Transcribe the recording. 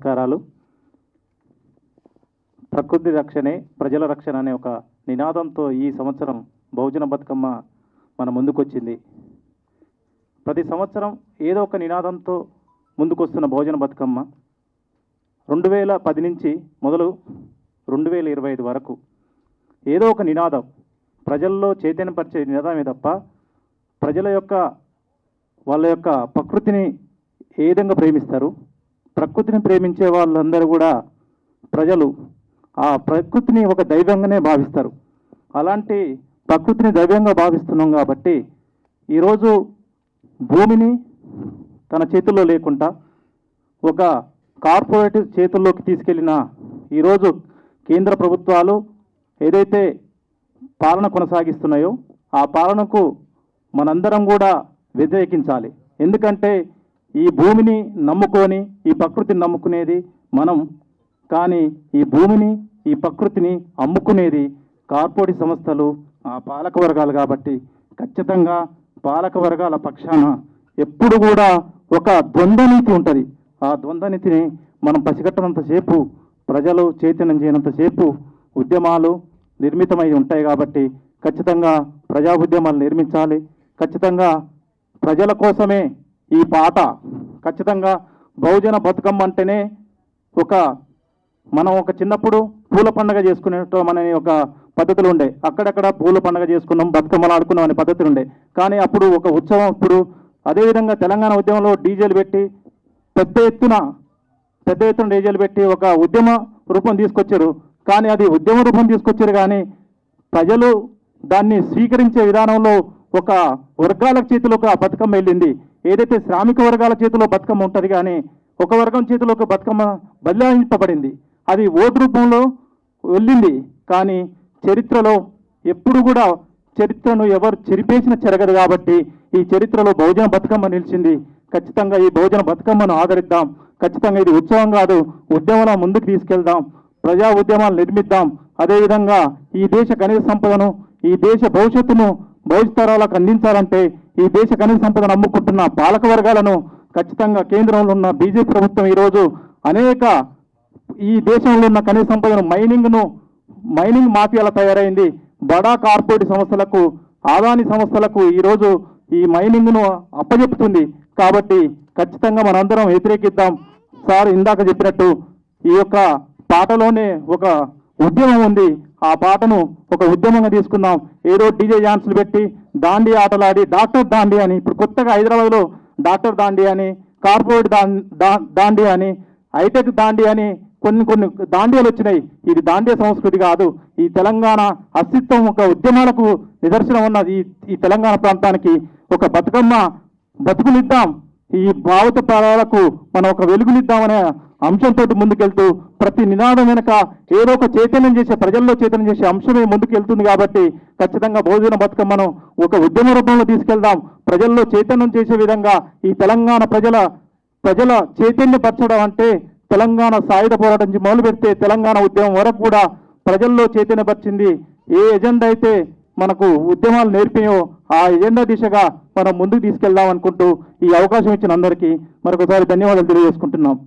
నమస్కారాలు. ప్రకృతి రక్షణే ప్రజల రక్షణ అనే ఒక నినాదంతో ఈ సంవత్సరం బహుజన బతుకమ్మ మన ముందుకొచ్చింది. ప్రతి సంవత్సరం ఏదో ఒక నినాదంతో ముందుకొస్తున్న భోజన బతుకమ్మ. రెండు వేల పది నుంచి మొదలు రెండు వేల ఇరవై ఐదు వరకు ఏదో ఒక నినాదం. ప్రజల్లో చైతన్యపరిచే నినాదమే తప్ప ప్రజల యొక్క వాళ్ళ యొక్క ప్రకృతిని ఏ విధంగా ప్రేమిస్తారు? ప్రకృతిని ప్రేమించే వాళ్ళందరూ కూడా ప్రజలు ఆ ప్రకృతిని ఒక దైవంగానే భావిస్తారు. అలాంటి ప్రకృతిని దైవంగా భావిస్తున్నాం కాబట్టి ఈరోజు భూమిని తన చేతుల్లో లేకుండా ఒక కార్పొరేట్ చేతుల్లోకి తీసుకెళ్ళిన ఈరోజు కేంద్ర ప్రభుత్వాలు ఏదైతే పాలన కొనసాగిస్తున్నాయో ఆ పాలనకు మనందరం కూడా వ్యతిరేకించాలి. ఎందుకంటే ఈ భూమిని నమ్ముకొని ఈ ప్రకృతిని నమ్ముకునేది మనం. కానీ ఈ భూమిని ఈ ప్రకృతిని అమ్ముకునేది కార్పొరేట్ సంస్థలు ఆ పాలక వర్గాలు కాబట్టి. ఖచ్చితంగా పాలక వర్గాల పక్షాన ఎప్పుడు కూడా ఒక ద్వంద్వనీతి ఉంటుంది. ఆ ద్వంద్వనీతిని మనం పసిగట్టనంతసేపు ప్రజలు చైతన్యం చేయనంతసేపు ఉద్యమాలు నిర్మితమై ఉంటాయి కాబట్టి ఖచ్చితంగా ప్రజా ఉద్యమాలు నిర్మించాలి. ఖచ్చితంగా ప్రజల కోసమే ఈ పాట ఖచ్చితంగా బహుజన బతుకమ్మ అంటేనే ఒక మనం ఒక చిన్నప్పుడు పూల పండగ చేసుకునేటం అనే ఒక పద్ధతులు ఉండే. అక్కడక్కడ పూల పండగ చేసుకున్నాం బతుకమ్మలు ఆడుకున్నాం అనే పద్ధతులు ఉండే. కానీ అప్పుడు ఒక ఉత్సవం ఇప్పుడు అదేవిధంగా తెలంగాణ ఉద్యమంలో డీజేలు పెట్టి పెద్ద ఎత్తున పెద్ద ఎత్తున డీజేలు పెట్టి ఒక ఉద్యమ రూపం తీసుకొచ్చారు. కానీ అది ఉద్యమ రూపం తీసుకొచ్చారు కానీ ప్రజలు దాన్ని స్వీకరించే విధానంలో ఒక వర్గాల చేతిలో ఒక బతుకమ్మ వెళ్ళింది. ఏదైతే శ్రామిక వర్గాల చేతిలో బతుకమ్మ ఉంటుంది కానీ ఒక వర్గం చేతిలో ఒక బతుకమ్మ బదలాయింపబడింది. అది ఓటు రూపంలో వెళ్ళింది. కానీ చరిత్రలో ఎప్పుడు కూడా చరిత్రను ఎవరు చెరిపేసిన చెరగదు కాబట్టి ఈ చరిత్రలో బహుజన బతుకమ్మ నిలిచింది. ఖచ్చితంగా ఈ బహుజన బతుకమ్మను ఆదరిద్దాం. ఖచ్చితంగా ఇది ఉత్సవం కాదు ఉద్యమంలో ముందుకు తీసుకెళ్దాం. ప్రజా ఉద్యమాలు నిర్మిద్దాం. అదేవిధంగా ఈ దేశ ఖనిజ సంపదను ఈ దేశ భవిష్యత్తును భవిష్యత్ అందించాలంటే ఈ దేశ ఖనిజ సంపదను అమ్ముకుంటున్న పాలక వర్గాలను ఖచ్చితంగా కేంద్రంలో ఉన్న బీజేపీ ప్రభుత్వం ఈరోజు అనేక ఈ దేశంలో ఉన్న ఖనిజ సంపదను మైనింగ్ను మైనింగ్ మాఫియాల తయారైంది. బడా కార్పొరేట్ సంస్థలకు ఆదాని సంస్థలకు ఈరోజు ఈ మైనింగ్ను అప్పజెపుతుంది కాబట్టి ఖచ్చితంగా మనందరం వ్యతిరేకిద్దాం. సార్ ఇందాక చెప్పినట్టు ఈ యొక్క పాటలోనే ఒక ఉద్యమం ఉంది. ఆ పాటను ఒక ఉద్యమంగా తీసుకుందాం. ఏదో డీజే డాన్సులు పెట్టి దాండి ఆటలాడి డాక్టర్ దాండి అని ఇప్పుడు కొత్తగా హైదరాబాద్లో డాక్టర్ దాండి అని కార్పొరేట్ దా- దాండి అని హైటెక్ దాండి అని కొన్ని కొన్ని దాండియాలు వచ్చినాయి. ఇది దాండియా సంస్కృతి కాదు. ఈ తెలంగాణ అస్తిత్వం ఒక ఉద్యమాలకు నిదర్శనం ఉన్నది. ఈ ఈ తెలంగాణ ప్రాంతానికి ఒక బతుకమ్మ బతుకునిద్దాం. ఈ భావత ప్రాణాలకు మనం ఒక వెలుగునిద్దామనే అంశంతో ముందుకెళ్తూ ప్రతి నినాదం వెనుక ఏదో ఒక చైతన్యం చేసే ప్రజల్లో చైతన్యం చేసే అంశమే ముందుకెళ్తుంది కాబట్టి ఖచ్చితంగా భోజన బతుకమ్మను ఒక ఉద్యమ రూపంలో తీసుకెళ్దాం. ప్రజల్లో చైతన్యం చేసే విధంగా ఈ తెలంగాణ ప్రజల ప్రజల చైతన్యపరచడం అంటే తెలంగాణ సాయుధ పోరాటం నుంచి మొదలు పెడితే తెలంగాణ ఉద్యమం వరకు కూడా ప్రజల్లో చైతన్యపరిచింది. ఏ ఎజెండా అయితే మనకు ఉద్యమాలు నేర్పియో ఆ ఎజెండా దిశగా మనం ముందుకు తీసుకెళ్దాం అనుకుంటూ ఈ అవకాశం ఇచ్చిన అందరికీ మరొకసారి ధన్యవాదాలు తెలియజేసుకుంటున్నాం.